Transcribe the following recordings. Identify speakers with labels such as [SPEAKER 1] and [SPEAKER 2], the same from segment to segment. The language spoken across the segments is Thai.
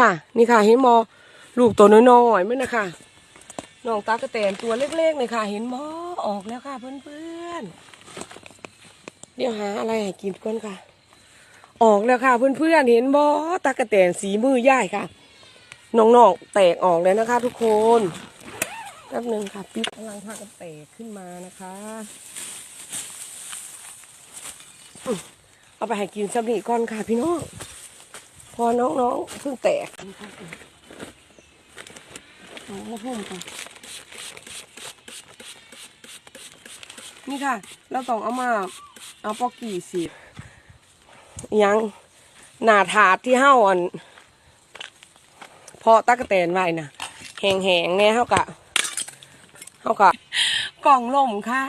[SPEAKER 1] ค่ะ นี่ค่ะเห็นมอลูกตัวน้อยๆไหมนะคะน้องตากระแตนตัวเล็กๆเลยค่ะ เห็นมอออกแล้วค่ะเพื่อนๆเดี๋ยวหาอะไรให้กินก่อนค่ะ ออกแล้วค่ะ เพื่อนๆเห็นบอตากระแตนสีมือย่ายค่ะน้องๆแตกออกเลยนะคะ ทุกคนแป๊บหนึ่งค่ะปิ๊บกำลังพากันแตกขึ้นมานะคะเอาไปให้กินสักนิดก่อนค่ะพี่น้อง พอน้องๆเพิ่งแตกเอามาพุ่มกันนี่ค่ะ เราต้องเอามาเอาปอกกี่สิบยังหนาถาดที่เห้าอันเพาะตะกะแตนไว้นะแหงๆเนี่ยเฮากะเฮากะกล่องล่มค่ะ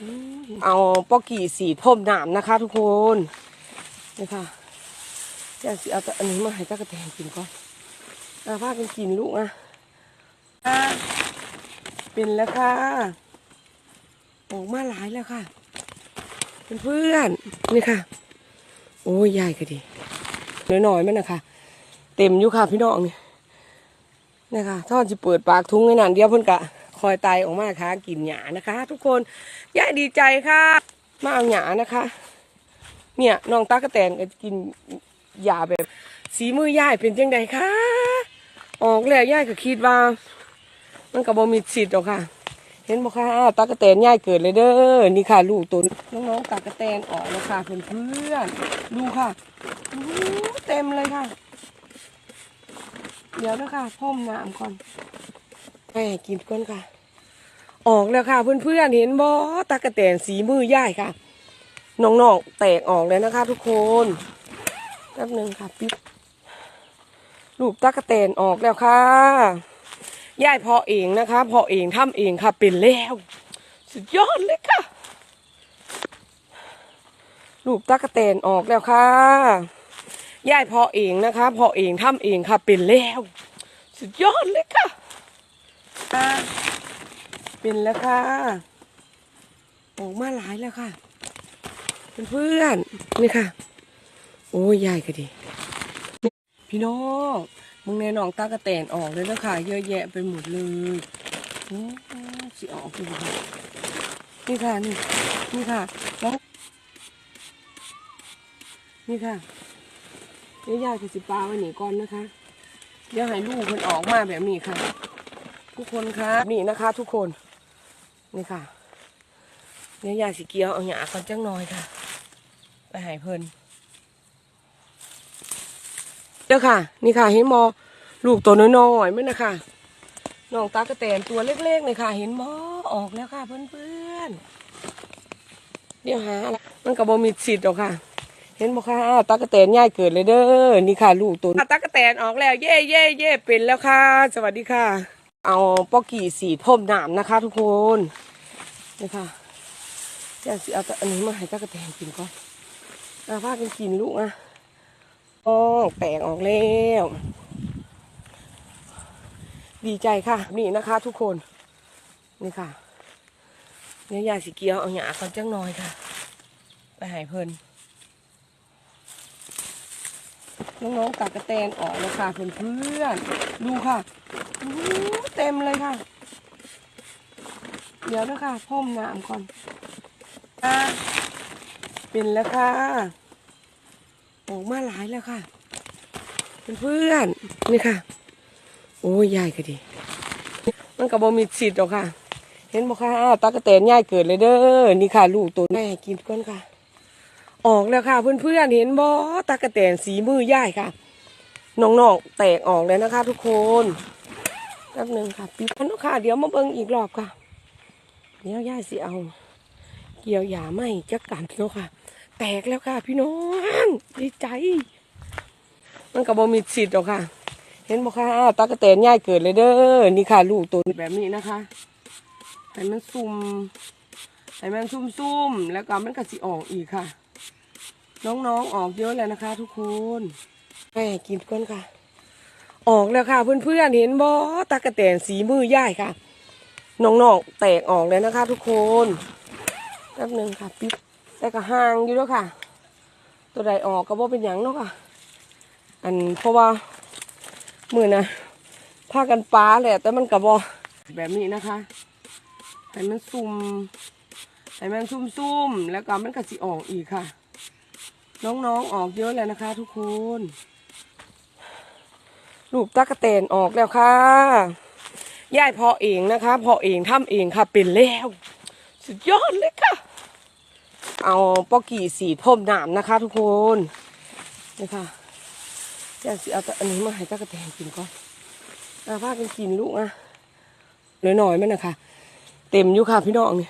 [SPEAKER 1] อืมเอาปอกกี่สีพ่มน้ำนะคะทุกคน นี่ค่ะอยากสิเอาแต่อันนี้มาให้ตะกระแตนกินก่อนเอาพากันกินลูกนะอะเป็นแล้วค่ะ ออกมาหลายแล้วค่ะเพื่อนนี่ค่ะ โอ้ยใหญ่ก็ดีน้อยๆมันนะคะเต็มอยู่ค่ะพี่น้องนี่นี่ค่ะท่อดจะเปิดปากทุ้งให้นานเดียวเพิ่อนกะคอยไตออกมาค่ะกินหยานะคะ ทุกคนยายดีใจค่ะ มาเอาหยานะคะ เนี่ยน้องตากระแตนก็กินยาแบบ สีมือย่ายเป็นจังใดคะออกแล้วย่ายก็คิดว่า มันก็บ่มีสิทธิ์หรอกค่ะ เห็นบ่คะตากระแตนย่ายเกิดเลยเด้อนี่ค่ะ ลูกตัวน้องๆตากระแตนออกแล้วค่ะเพื่อนๆดูค่ะเต็มเลยค่ะ เดี๋ยวนะคะพ่มน้ำก่อนให้กินก่อนค่ะ ออกแล้วค่ะ เพื่อนๆเห็นบ่ตากระแตนสีมือย่ายค่ะ น้องๆแตกออกเลยนะคะ ทุกคนแป๊บหนึ่งค่ะปิ๊บลูกตะกะแตนออกแล้วค่ะยายพอเองนะคะพอเองทำเองค่ะเป็นแล้ว สุดยอดเลยค่ะลูกตะกะแตนออกแล้วค่ะยายพอเองนะคะพอเองทำเองค่ะเป็นแล้ว สุดยอดเลยค่ะอะเป็นแล้วค่ะออกมาหลายแล้วค่ะ เพื่อนๆนี่ค่ะ โอ้ยยายก็ดี พี่น้องมึงในหนองตากระแตนออกเลยนะค่ะ เยอะแยะไปหมดเลยโอ้สิออกอยู่ค่ะนี่ค่ะนี่นี่ค่ะแล้วนี่ค่ะเดี๋ยวยายจะสิปลาไว้หนีก่อนนะคะเดี๋ยวให้ลูกมันออกมาแบบนี้ค่ะ ทุกคนคะนี่นะคะ ทุกคนนี่ค่ะเดี๋ยวยายสิเกียวเอาหยาก่อนจังน้อยค่ะ ไปใหายเพิ่นเด้อค่ะ นี่ค่ะเห็นมอลูกตัวน้อยๆไหมนะคะน้องตากระแตนตัวเล็กๆเลยค่ะ เห็นมอออกแล้วค่ะเพื่อนๆเดี๋ยวหาอะไรมันกับบมีสิทธิ์หรอกค่ะ เห็นบ่ค่ะตากระแตนย่ายเกิดเลยเด้อนี่ค่ะ ลูกตัวตากระแตนออกแล้ว เย่เย่เย่เป็นแล้วค่ะ สวัสดีค่ะ เอาปอกกี่สีพ่มน้ำนะคะ ทุกคนนี่ค่ะจะสิเอาแต่อันนี้มาให้ตากระแตนกินก่อน เอาพากันกินลูกอะอ๋อแตกออกแล้ว ดีใจค่ะ นี่นะคะ ทุกคน นี่ค่ะเนี่ยยาสีเกียวเอาหยาก่อนจังน้อยค่ะ ไปหายเพลินน้องๆตากระแตนออกแล้วค่ะเพื่อนๆดูค่ะเต็มเลยค่ะ เดี๋ยวนะคะพ่มน้ำก่อนอะ เป็นแล้วค่ะ ออกมาหลายแล้วค่ะ เพื่อนๆนี่ค่ะ โอ้ยยายก็ดี มันกับบมีสิทธิ์หรอกค่ะ เห็นบ่ค่ะตากระแตนยายเกิดเลยเด้อ นี่ค่ะ ลูกตัวแม่กินก่อนค่ะ ออกแล้วค่ะ เพื่อนๆเห็นบ่ตากระแตนสีมือย่ายค่ะน้องๆแตกออกเลยนะคะ ทุกคนแป๊บหนึ่งค่ะปิ๊บอันนู้นค่ะ เดี๋ยวมาเบิ่งอีกรอบค่ะ เดี๋ยวยายสิเอา เกี่ยวหยาไม่จักกันแล้วค่ะ แตกแล้วค่ะ พี่น้องดีใจ มันกับบมีสิทธิ์หรอกค่ะ เห็นบอกค่ะตากระแตนย่ายเกิดเลยเด้อนี่ค่ะ ลูกตัวแบบนี้นะคะให้มันซุ่มให้มันซุ่มซุ่มๆแล้วก็มันก็สิออกอีกค่ะ น้องๆออกเยอะแล้วนะคะ ทุกคนให้กินก่อนค่ะ ออกแล้วค่ะ เพื่อนๆเห็นบอตากระแตนสีมือย่ายค่ะน้องๆแตกออกเลยนะคะ ทุกคนแป๊บหนึ่งค่ะปิ๊บ แต่ก็ห่างอยู่แล้วค่ะ ตัวใดออกก็บ่เป็นหยังเนาะค่ะ อันเพราะว่ามือนะพากันป้าแหละ แต่มันกระบอแบบนี้นะคะให้มันซุ่มให้มันซุ่มซุ่มๆแล้วก็มันก็สิออกอีกค่ะ น้องๆออกเยอะแล้วนะคะ ทุกคนลูกตะกะเตนออกแล้วค่ะย่ายพอเองนะคะพอเองทำเองค่ะเป็นแล้ว สุดยอดเลยค่ะ เอาปอกกี้สีพ่มหนามนะคะ ทุกคนนี่ค่ะอยากสิเอาแต่อันนี้มาให้ตะกะแตนกินก่อนอาพากันกินลูกอะหน่อยๆมันนะคะเต็มอยู่ค่ะพี่น้องนี่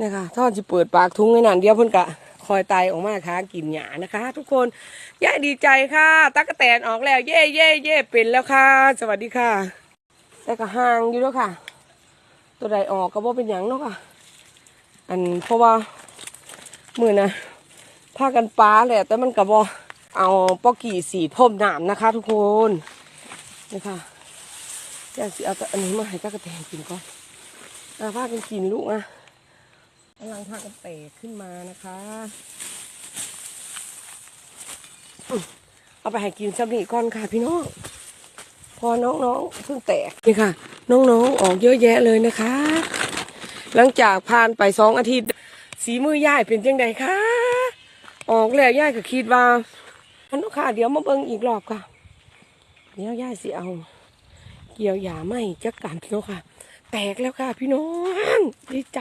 [SPEAKER 1] นี่ค่ะทอดจะเปิดปากทุ้งไว้นานเดียวเพิ่นกะคอยไตออกมาค่ะกินหยานะคะ ทุกคนย่าดีใจค่ะตะกะแตนออกแล้ว เย่เย่เย่เป็นแล้วค่ะ สวัสดีค่ะ แต่ก็ห่างอยู่แล้วค่ะ ตัวใดออกก็บ่เป็นหยังเนาะค่ะ อันเพราะว่า มือนะพากันป้าแหละ แต่มันกับบอเอาปอกกี้สีพ่มหนามนะคะ ทุกคนนี่ค่ะอยากสิเอาแต่อันนี้มาให้ตะกะแตนกินก่อนอาพากันกินลูกอะกำลังพากันเตะขึ้นมานะคะเอาไปให้กินสักนิดก่อนค่ะพี่น้องพอน้องๆเพิ่งแตกนี่ค่ะ น้องๆออกเยอะแยะเลยนะคะ หลังจากผ่านไปสองอาทิตย์ สีมือย่ายเป็นจังไดคะออกแล้วย่ายก็คิดว่าอันนู้นค่ะเดี๋ยวมาเบิ่งอีกรอบค่ะ เดี๋ยวย่ายสิเอา เกี่ยวหยาไม่จักกันแล้วค่ะ แตกแล้วค่ะ พี่น้องดีใจ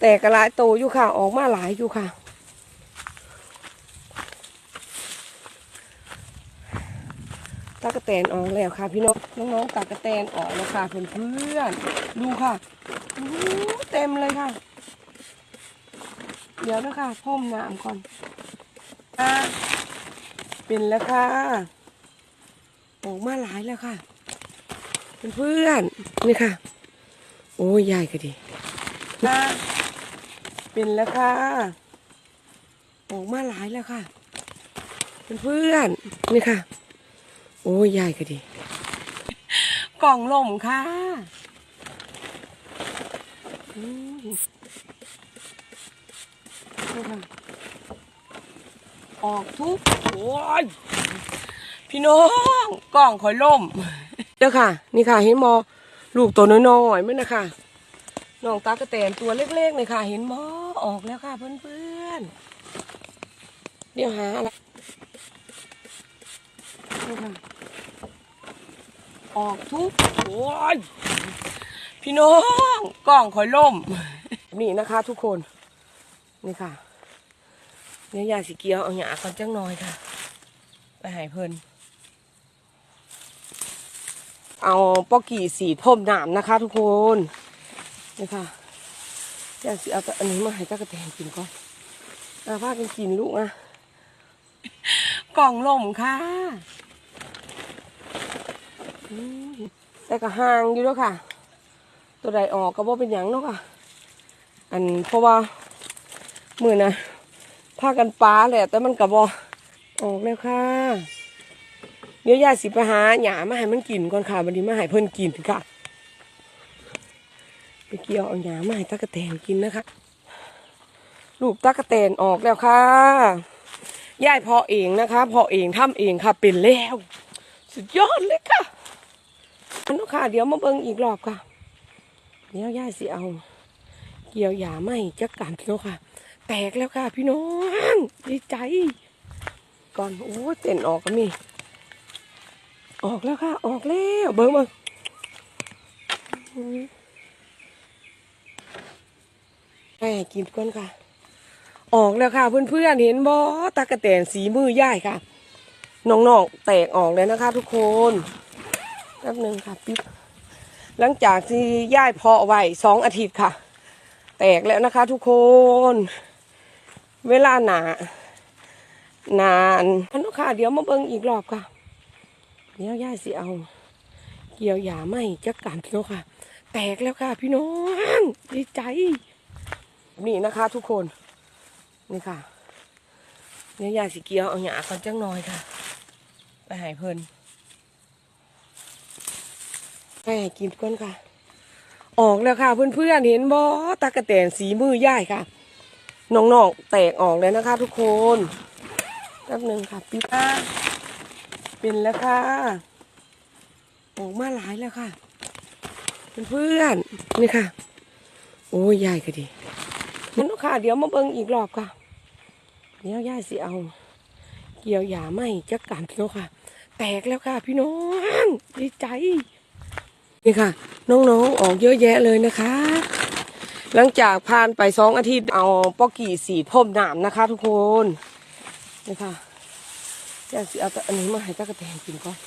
[SPEAKER 1] แตกกระลายโตอยู่ค่ะ ออกมาหลายอยู่ค่ะตากระแตนออกแล้วค่ะ พี่น้องน้องๆตากระแตนออกแล้วค่ะเพื่อนๆดูค่ะ ต็มเลยค่ะ เดี๋ยวนะคะพ่มน้ำก่อนอะเป็นแล้วค่ะออกมาหลายแล้วค่ะเพื่อนๆนี่ค่ะ โอ้ยยายก็ดีนะเป็นแล้วค่ะออกมาหลายแล้วค่ะเพื่อนๆนี่ค่ะ โอ้ยยายก็ดี กล่องล่มค่ะ ออกทุกโอ้ยพี่น้องกล่องคอยล่มเด้อค่ะ นี่ค่ะ เห็นมอลูกตัวน้อยๆมั้ยนะคะน้องตากระแตนตัวเล็กๆเลยค่ะ เห็นมอออกแล้วค่ะเพื่อนๆเดี๋ยวหาอะไรออกทุกโอ้ย พี่น้องกล่องคอยล่ม นี่นะคะ ทุกคน นี่ค่ะเนี่ยยาสีเกียวเอาหยาก่อนจังน้อยค่ะ ไปหายเพลินเอาปอกกี้สีพ่มหนามนะคะ ทุกคนนี่ค่ะยาสีเอาแต่อันนี้มาให้ตะกระแตนกินก่อนอาพากันกินลูกอะกล่องล่มค่ะแต่ก็ห่างอยู่แล้วค่ะ ตัวใดออกก็บ่เป็นหยังเนาะค่ะ อันเพราะว่ามือนะพากันป้าแหละแต่มันกระบอออกแล้วค่ะเดี๋ยวยาสิไปหาหยามาให้มันกินก่อนค่ะวันนี้มาให้เพิ่นกินค่ะไปเกี่ยวเอาหยามาให้ตะกะแตนกินนะคะลูกตะกะแตนออกแล้วค่ะยายพอเองนะคะพอเองทำเองค่ะเป็นแล้ว สุดยอดเลยค่ะอันนู้ค่ะ เดี๋ยวมาเบิ่งอีกรอบค่ะ เดี๋ยวย่าสิเอา เกี่ยวหยาไม่จักกันแล้วค่ะ แตกแล้วค่ะ พี่น้องดีใจ ก่อนโอ้เต้นออกก็มี ออกแล้วค่ะ ออกแล้วเบิ่งมาให้กินก่อนค่ะ ออกแล้วค่ะ เพื่อนๆเห็นบ่ตากระแตนสีมือย่ายค่ะน้องๆแตกออกเลยนะคะ ทุกคนแป๊บหนึ่งค่ะปิ๊บ หลังจากที่ย่ายพาะไว้สองอาทิตย์ค่ะ แตกแล้วนะคะทุกคน เวลาหนานานอันนู้นค่ะเดี๋ยวมาเบิ่งอีกรอบค่ะ เดี๋ยวย่ายสิเอา เกี่ยวหยาไม่จักกันแล้วค่ะ แตกแล้วค่ะ พี่น้องดีใจ นี่นะคะทุกคน นี่ค่ะเนี่ยยายสิเกียวเอาหยาก่อนจังน้อยค่ะ ไปหายเพลิน ให้กินก่อนค่ะ ออกแล้วค่ะเพื่อนๆเห็นบ่ตากระแตนสีมือย่ายค่ะน้องๆแตกออกเลยนะคะ ทุกคนแป๊บหนึ่งค่ะพี่ป้าเป็นแล้วค่ะออกมาหลายแล้วค่ะเพื่อนๆนี่ค่ะ โอ้ยยายก็ดีนั่นเนาะค่ะ เดี๋ยวมาเบิ่งอีกรอบค่ะเดี๋ยวยายสิเอา เกี่ยวหยาไม่จักกันเนาะค่ะ แตกแล้วค่ะ พี่น้องดีใจ นี่ค่ะ น้องๆออกเยอะแยะเลยนะคะ หลังจากผ่านไปสองอาทิตย์เอาปอกกี่สีพ่มหนามนะคะ ทุกคนนี่ค่ะอยากสิเอาอันนี้มาให้ตะกะแตนกินก่อน